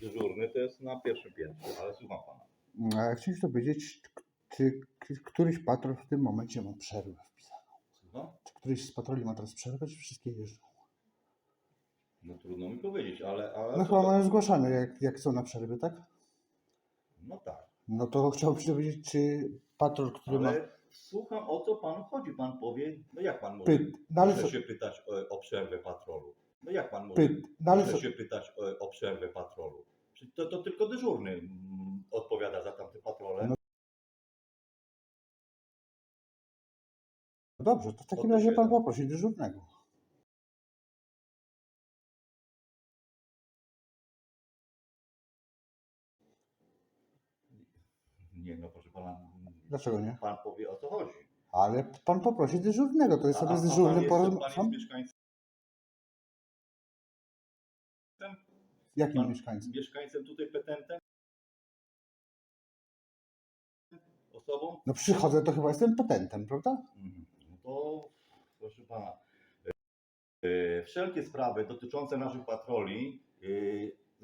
dyżurny to jest na pierwszym piętrze, ale słucham pana. A chciałem się dowiedzieć, czy któryś patrol w tym momencie ma przerwę wpisaną? Słucham? Czy któryś z patroli ma teraz przerwę, czy wszystkie jeżdżą? No trudno mi powiedzieć, ale... ale No chyba to- mają zgłaszane, jak, jak są na przerwy, tak? No tak. No to chciałbym się dowiedzieć, czy patrol, który ma... Ale słucham o co panu chodzi. Pan powie, no jak pan może, Py... No może się pytać o, o przerwę patrolu? No jak pan może, Py... No może się pytać o, o przerwę patrolu? To, to tylko dyżurny mm, odpowiada za tamte patrole. No dobrze, to w takim razie pan poprosi dyżurnego. Nie, no proszę pana, Dlaczego nie? pan powie o co chodzi. Ale pan poprosi dyżurnego, to jest sobie z dyżurnym Jakim pan- mieszkańcem? mieszkańcem tutaj petentem? Osobą? No przychodzę, to chyba jestem petentem, prawda? Mhm. No to proszę pana. e, Wszelkie sprawy dotyczące naszych patroli e,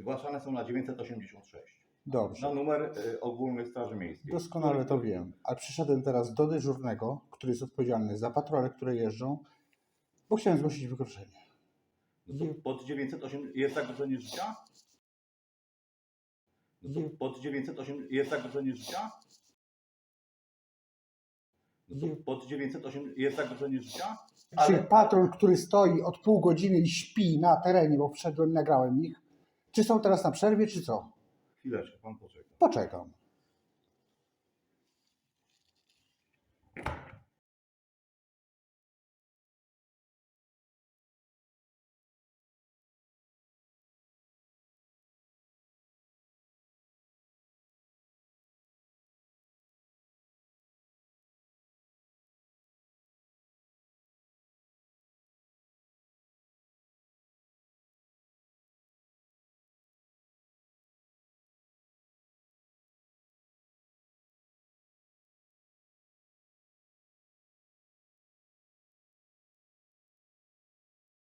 zgłaszane są na 986. Dobrze. Na numer e, ogólny Straży Miejskiej. Doskonale to wiem. Ale przyszedłem teraz do dyżurnego, który jest odpowiedzialny za patrole, które jeżdżą, bo chciałem zgłosić wykroczenie. No to pod 908 jest zagrożenie życia? No to pod 908 jest zagrożenie życia? No to pod 908 jest zagrożenie życia? Czy Ale- patrol, który stoi od pół godziny i śpi na terenie, bo wszedłem, nagrałem ich, czy są teraz na przerwie, czy co? Chwileczkę, pan poczeka. Poczekam.